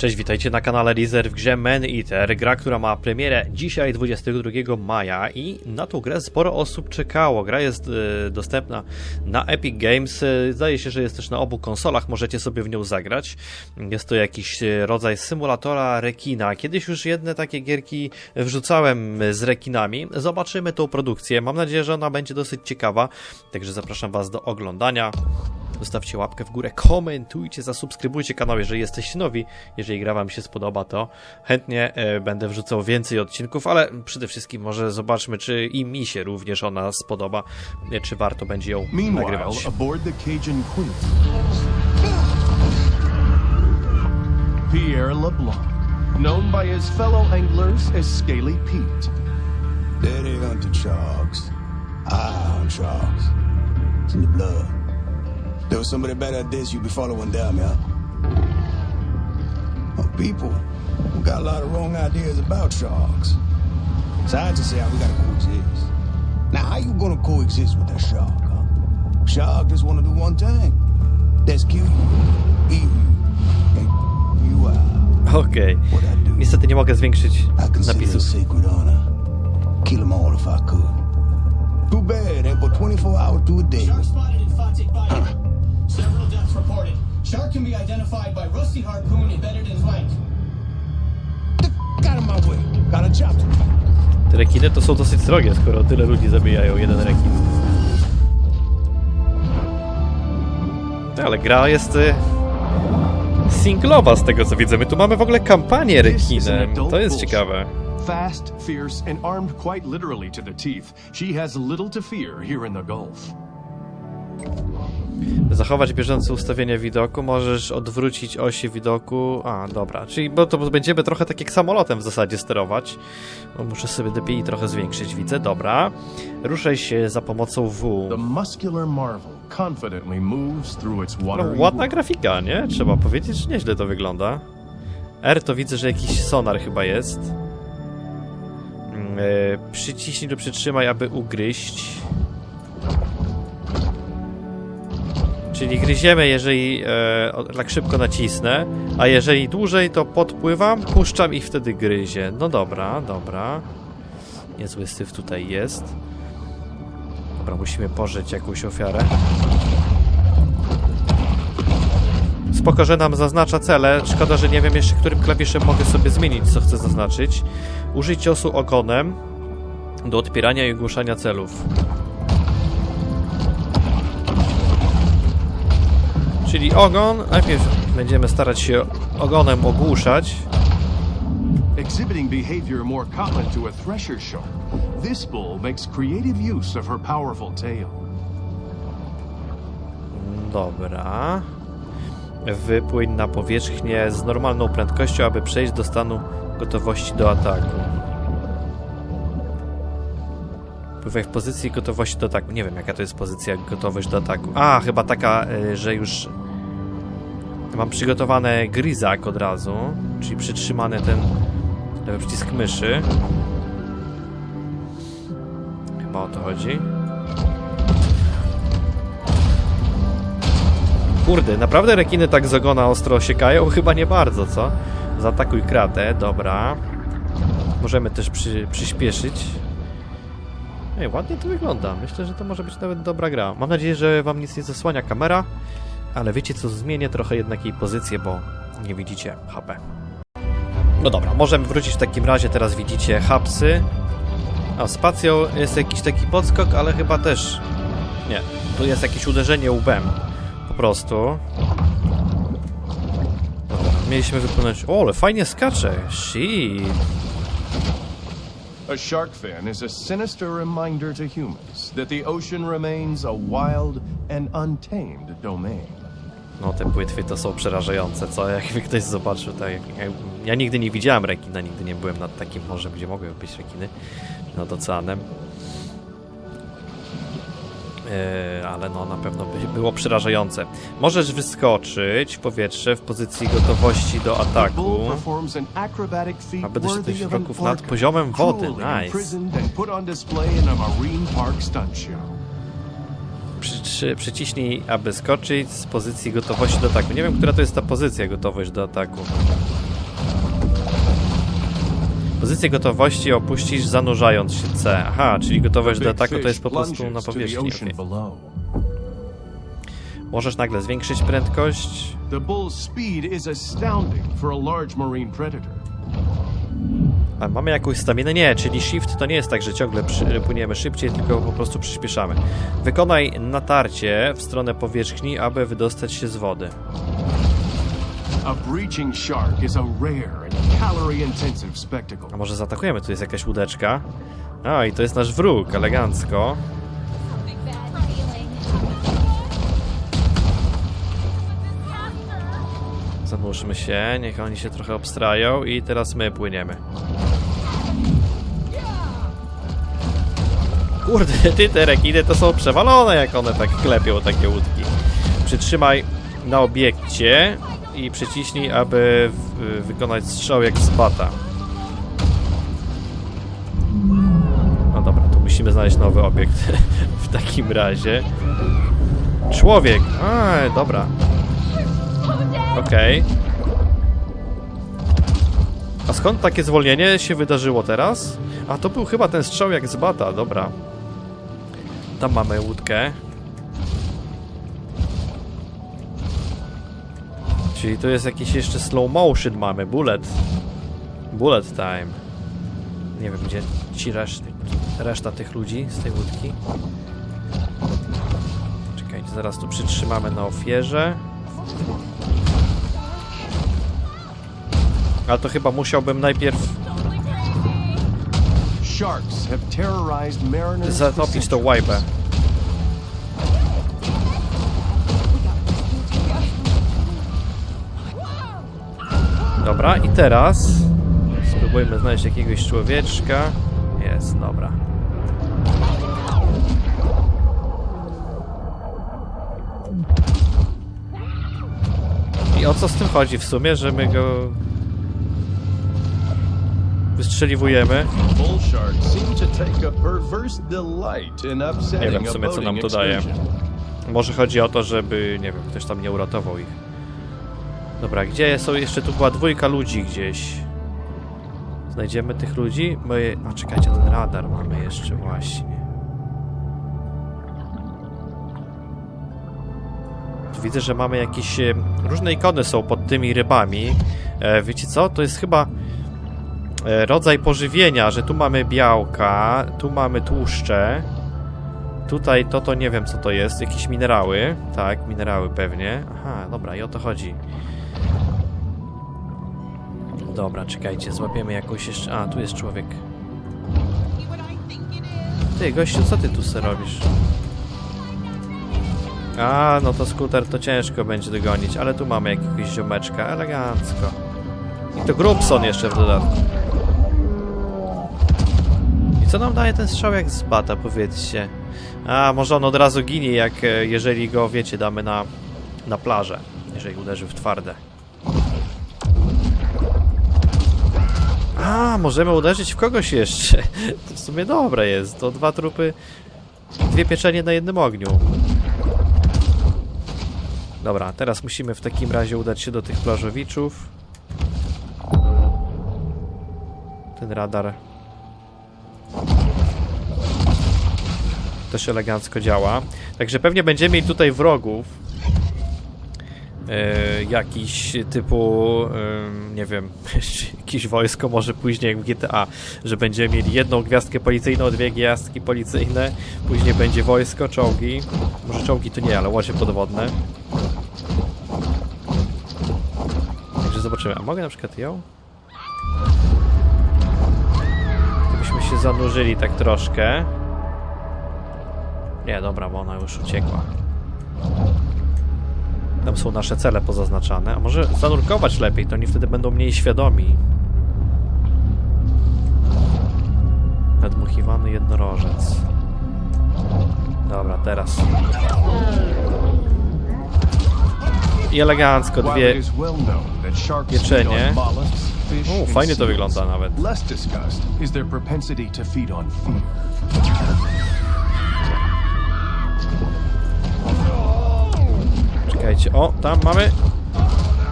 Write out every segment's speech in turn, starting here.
Cześć, witajcie na kanale Lizer w grze Man Eater, gra, która ma premierę dzisiaj 22 maja i na tą grę sporo osób czekało. Gra jest e, dostępna na Epic Games, e, zdaje się, że jest też na obu konsolach, możecie sobie w nią zagrać. Jest to jakiś e, rodzaj symulatora rekina. Kiedyś już jedne takie gierki wrzucałem z rekinami. Zobaczymy tą produkcję, mam nadzieję, że ona będzie dosyć ciekawa, także zapraszam Was do oglądania. Zostawcie łapkę w górę, komentujcie, zasubskrybujcie kanał, jeżeli jesteście nowi. Jeżeli gra Wam się spodoba, to chętnie e, będę wrzucał więcej odcinków, ale przede wszystkim może zobaczmy, czy i mi się również ona spodoba, e, czy warto będzie ją nagrywać. aboard the Cajun Queen, Pierre LeBlanc, known by his fellow anglers as Scaly Pete. Daddy hunted sharks. I hunt sharks. It's in the blood. There was somebody better at this, you'd be following them, yeah? Oh, people we got a lot of wrong ideas about sharks. Scientists say how we gotta coexist. Now, how you gonna coexist with a shark, huh? Shark just wanna do one thing. That's kill you, eat you, and you out. Okej. What I do. Niestety nie mogę zwiększyć I consider it a napisów. Kill them all if I could. Too bad, ain't but 24 hours to a day. Shark reported. Shark can be identified by rusty harpoon embedded in flank. Got my way. Got a job to do. Te rekiny to są dosyć srogie, skoro tyle ludzi zabijają jeden rekin. Ale gra jest y, singlowa z tego co widzę. My tu mamy w ogóle kampanię This is an rekinem. adult To jest ciekawe. Fast, fierce, and armed quite literally to the teeth, she has little to fear here in the Gulf. Zachować bieżące ustawienie widoku, możesz odwrócić osie widoku. A, dobra, czyli bo to będziemy trochę tak jak samolotem w zasadzie sterować. Bo muszę sobie DPI trochę zwiększyć, widzę, dobra. Ruszaj się za pomocą W. No, ładna grafika, nie? Trzeba powiedzieć, że nieźle to wygląda. R to widzę, że jakiś sonar chyba jest. E, przyciśnij lub przytrzymaj, aby ugryźć. Czyli gryziemy, jeżeli e, tak szybko nacisnę, a jeżeli dłużej, to podpływam, puszczam i wtedy gryzie. No dobra, dobra. Niezły syf tutaj jest. Dobra, musimy pożyć jakąś ofiarę. Spoko, że nam zaznacza cele. Szkoda, że nie wiem jeszcze, którym klawiszem mogę sobie zmienić, co chcę zaznaczyć. Użyj ciosu ogonem do odpierania i ogłuszania celów. Czyli ogon. Najpierw będziemy starać się ogonem ogłuszać. Exhibiting behavior more common to a thresher shark, this bull makes creative use of her powerful tail. Dobra. Wypłyń na powierzchnię z normalną prędkością, aby przejść do stanu gotowości do ataku. Pływaj w pozycji gotowości do ataku. Nie wiem, jaka to jest pozycja gotowość do ataku. A, chyba taka, y, że już mam przygotowane gryzak od razu, czyli przytrzymany ten lewy przycisk myszy. Chyba o to chodzi. Kurde, naprawdę rekiny tak z ogona ostro osiekają? Chyba nie bardzo, co? Zaatakuj kratę, dobra. Możemy też przy, przyspieszyć. Ej, ładnie to wygląda. Myślę, że to może być nawet dobra gra. Mam nadzieję, że wam nic nie zasłania kamera, ale wiecie co, zmienię trochę jednak jej pozycję, bo nie widzicie HP. No dobra, możemy wrócić w takim razie, teraz widzicie hapsy. A spacją jest jakiś taki podskok, ale chyba też... Nie, tu jest jakieś uderzenie łbem po prostu. Dobra, mieliśmy wypłynąć. O, ale fajnie skacze. Shit. A shark fin is a sinister reminder to humans that the ocean remains a wild and untamed domain. No, te płetwy to są przerażające, co? Jakby ktoś zobaczył, tak. jak- Ja nigdy nie widziałem rekina, nigdy nie byłem nad takim morzem, gdzie mogły być rekiny. Nad oceanem. Yy, ale no, na pewno by było przerażające. Możesz wyskoczyć w powietrze w pozycji gotowości do ataku. Aby an kroków nad poziomem wody. Nice. przy, przyciśnij, aby skoczyć z pozycji gotowości do ataku. Nie wiem, która to jest ta pozycja gotowość do ataku. Pozycję gotowości opuścisz zanurzając się C. Aha, czyli gotowość do ataku to jest po prostu na powierzchni. below. Możesz nagle zwiększyć prędkość. A mamy jakąś staminę? Nie, czyli shift to nie jest tak, że ciągle płyniemy szybciej, tylko po prostu przyspieszamy. Wykonaj natarcie w stronę powierzchni, aby wydostać się z wody. A breaching shark is a rare. A może zaatakujemy? Tu jest jakaś łódeczka. A, i to jest nasz wróg, elegancko. Zanurzmy się, niech oni się trochę obstrają i teraz my płyniemy. Kurde, ty te rekiny to są przewalone, jak one tak klepią takie łódki. Przytrzymaj na obiekcie i przyciśnij, aby w- wykonać strzał jak z bata. No dobra, to musimy znaleźć nowy obiekt w takim razie. Człowiek! A, dobra. Okej. A skąd takie zwolnienie się wydarzyło teraz? A to był chyba ten strzał jak z bata, dobra. Tam mamy łódkę. Czyli tu jest jakiś jeszcze slow motion mamy, bullet. Bullet time. Nie wiem gdzie ci reszty, reszta tych ludzi z tej łódki. Czekajcie, zaraz tu przytrzymamy na ofierze. Ale to chyba musiałbym najpierw zatopić tą łajbę. Teraz spróbujmy znaleźć jakiegoś człowieczka. Jest, dobra. I o co z tym chodzi w sumie, że my go wystrzeliwujemy? Nie wiem w sumie co nam to daje. Może chodzi o to, żeby, nie wiem, ktoś tam nie uratował ich. Dobra, gdzie są jeszcze? Tu była dwójka ludzi gdzieś. Znajdziemy tych ludzi? My... A czekajcie, ten radar mamy jeszcze właśnie. Widzę, że mamy jakieś... Różne ikony są pod tymi rybami. E, wiecie co? To jest chyba e, rodzaj pożywienia, że tu mamy białka, tu mamy tłuszcze. Tutaj to to nie wiem co to jest, jakieś minerały. Tak, minerały pewnie. Aha, dobra, i o to chodzi. Dobra, czekajcie, złapiemy jakąś jeszcze... A, tu jest człowiek. Ty, gościu, co ty tu se robisz? A, no to skuter to ciężko będzie dogonić, ale tu mamy jakiegoś ziomeczka, elegancko. I to Grubson jeszcze w dodatku. I co nam daje ten strzał jak z bata, powiedzcie? A, może on od razu ginie, jak e, jeżeli go, wiecie, damy na, na plażę. Jeżeli uderzy w twarde. A, możemy uderzyć w kogoś jeszcze. To w sumie dobre jest. To dwa trupy, dwie pieczenie na jednym ogniu. Dobra, teraz musimy w takim razie udać się do tych plażowiczów. Ten radar też elegancko działa. Także pewnie będziemy mieli tutaj wrogów. E, jakiś typu, em, nie wiem, jakieś wojsko może później jak w GTA, że będziemy mieli jedną gwiazdkę policyjną, dwie gwiazdki policyjne, później będzie wojsko, czołgi. Może czołgi to nie, ale łodzie podwodne. Także zobaczymy. A mogę na przykład ją? Gdybyśmy się zanurzyli tak troszkę. Nie, dobra, bo ona już uciekła. Tam są nasze cele pozaznaczane. A może zanurkować lepiej, to oni wtedy będą mniej świadomi. Nadmuchiwany jednorożec. Dobra, teraz. I elegancko, dwie pieczenie. O, fajnie to wygląda nawet. Less discussed is their propensity to feed on fear. Czekajcie, o, tam mamy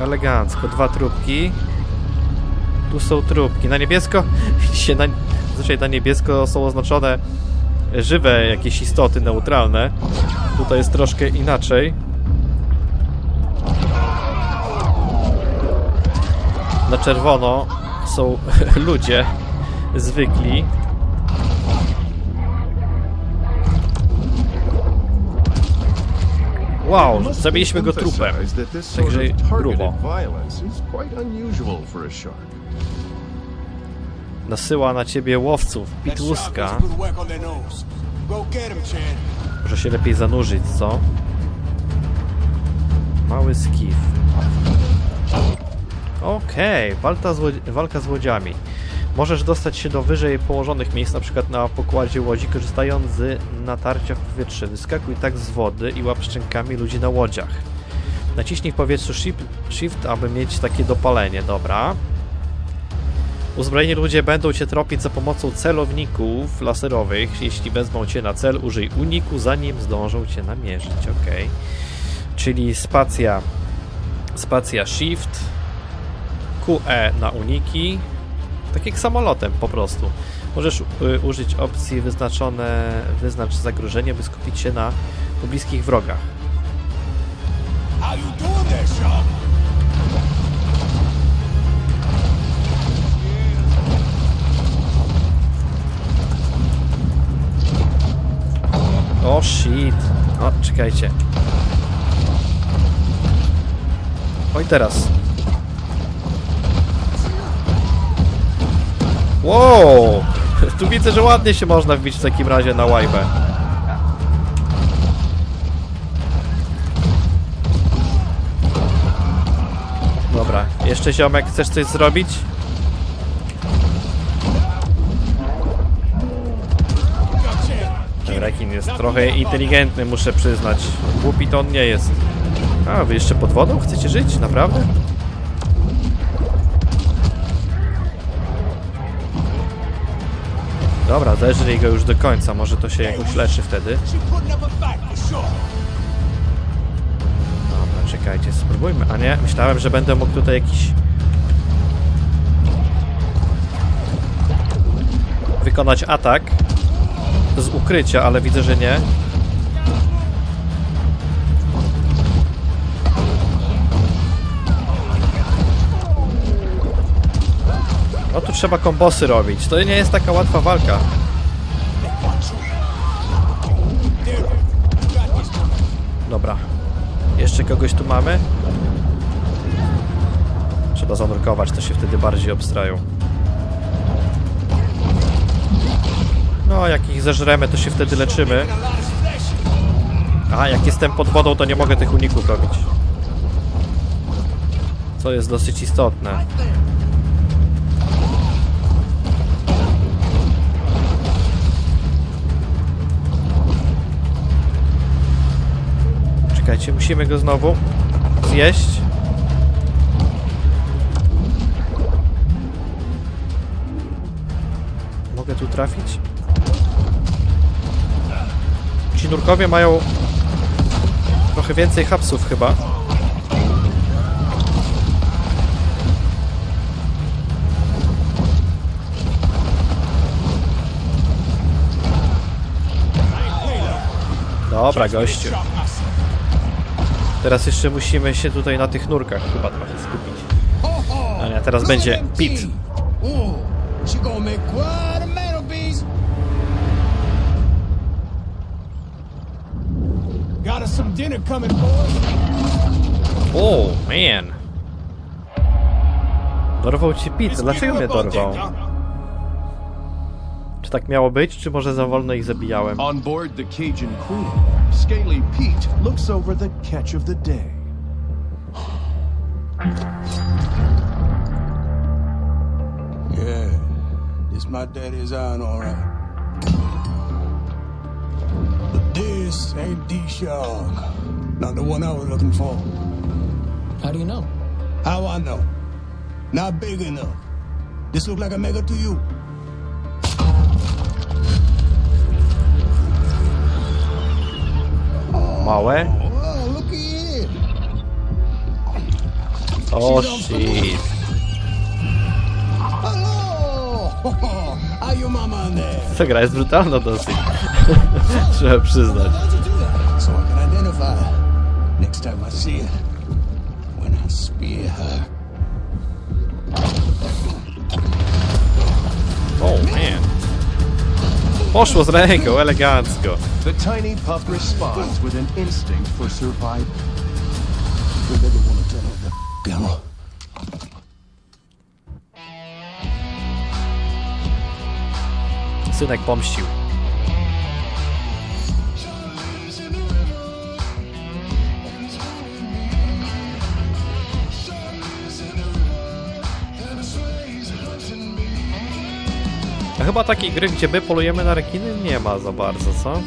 elegancko, dwa trupki. Tu są trupki. Na niebiesko, widzicie, na, zazwyczaj na niebiesko są oznaczone żywe jakieś istoty neutralne. Tutaj jest troszkę inaczej. Na czerwono są ludzie zwykli. Wow, zabiliśmy go trupem. Także grubo. Nasyła na ciebie łowców, pitłuska. Może się lepiej zanurzyć, co? Mały skif. Okej, walka, z walka z łodziami. Możesz dostać się do wyżej położonych miejsc, na przykład na pokładzie łodzi, korzystając z natarcia w powietrze. Wyskakuj tak z wody i łap szczękami ludzi na łodziach. Naciśnij w powietrzu shift, shift aby mieć takie dopalenie, dobra. Uzbrojeni ludzie będą cię tropić za pomocą celowników laserowych. Jeśli wezmą cię na cel, użyj uniku, zanim zdążą cię namierzyć. Ok. Czyli spacja, spacja shift, QE na uniki. Tak jak samolotem po prostu. Możesz y, użyć opcji wyznaczone, wyznacz zagrożenie, by skupić się na pobliskich wrogach. O shit. O, czekajcie. Oj teraz. Wow! Tu widzę, że ładnie się można wbić w takim razie na łajbę. Dobra, jeszcze ziomek, chcesz coś zrobić? Ten rekin jest trochę inteligentny, muszę przyznać. Głupi to on nie jest. A, wy jeszcze pod wodą chcecie żyć? Naprawdę? Dobra, zeżrij go już do końca, może to się jakoś leczy wtedy. Dobra, czekajcie, spróbujmy. A nie, myślałem, że będę mógł tutaj jakiś... Wykonać atak z ukrycia, ale widzę, że nie. No tu trzeba kombosy robić. To nie jest taka łatwa walka. Dobra. Jeszcze kogoś tu mamy? Trzeba zanurkować, to się wtedy bardziej obstrają. No, jak ich zeżremy, to się wtedy leczymy. A jak jestem pod wodą, to nie mogę tych uników robić. Co jest dosyć istotne. Czekajcie, musimy go znowu zjeść. Mogę tu trafić? Ci nurkowie mają trochę więcej hapsów chyba. Dobra, gościu. Teraz jeszcze musimy się tutaj na tych nurkach chyba trochę skupić. Ho, ho. A nie, teraz będzie at them Pete. teeth. Ooh, she gonna make quite a mantelpiece. Got us some dinner coming, boys. O, man. Dorwał ci Pete. Dlaczego mnie dorwał? Czy tak miało być, czy może za wolno ich zabijałem? On board the Cajun Queen, Scaly Pete looks over the catch of the day. Yeah, this my daddy's iron, all right. But this ain't D Shark. Not the one I was looking for. How do you know? How I know? Not big enough. This look like a mega to you. Małe? Oh, shit. Ta gra jest brutalna dosyć. Trzeba przyznać. Next time I see her. When I spear her. Poszło z ręką, elegancko. The tiny pup responds with an instinct for survival. We never A chyba takiej gry, gdzie my polujemy na rekiny, nie ma za bardzo, co?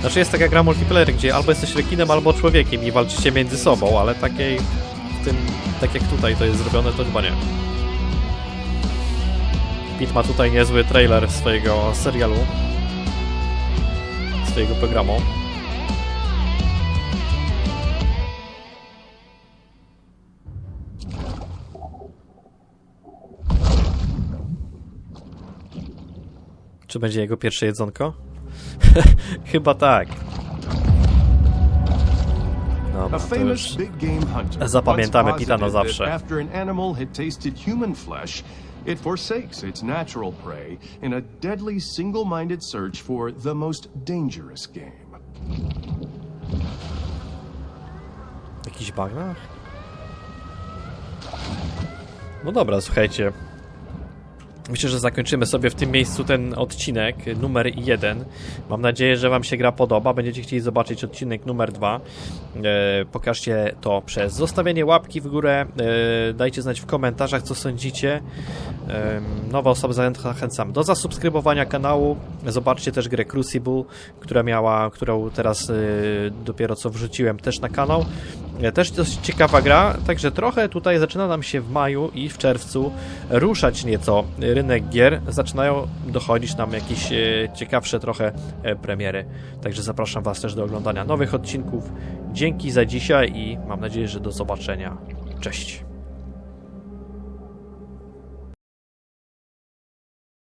Znaczy jest taka gra multiplayer, gdzie albo jesteś rekinem, albo człowiekiem i walczycie między sobą, ale takiej, w tym, tak jak tutaj to jest zrobione, to chyba nie. Pete ma tutaj niezły trailer swojego serialu, swojego programu. Czy będzie jego pierwsze jedzonko? Chyba tak. A Dobra, to już... Zapamiętamy Pita na zawsze. it forsakes its natural prey in a deadly single-minded search for the most dangerous game. W jakichś bagnach? No dobra, słuchajcie. Myślę, że zakończymy sobie w tym miejscu ten odcinek numer jeden. Mam nadzieję, że Wam się gra podoba. Będziecie chcieli zobaczyć odcinek numer dwa. E, pokażcie to przez zostawienie łapki w górę. E, dajcie znać w komentarzach, co sądzicie. E, nowe osoby zachęcam do zasubskrybowania kanału. Zobaczcie też grę Crucible, która miała, którą teraz dopiero co wrzuciłem też na kanał. E, Też dość ciekawa gra, także trochę tutaj zaczyna nam się w maju i w czerwcu ruszać nieco rynek gier. Zaczynają dochodzić nam jakieś e, ciekawsze trochę e, premiery. Także zapraszam Was też do oglądania nowych odcinków. Dzięki za dzisiaj i mam nadzieję, że do zobaczenia. Cześć.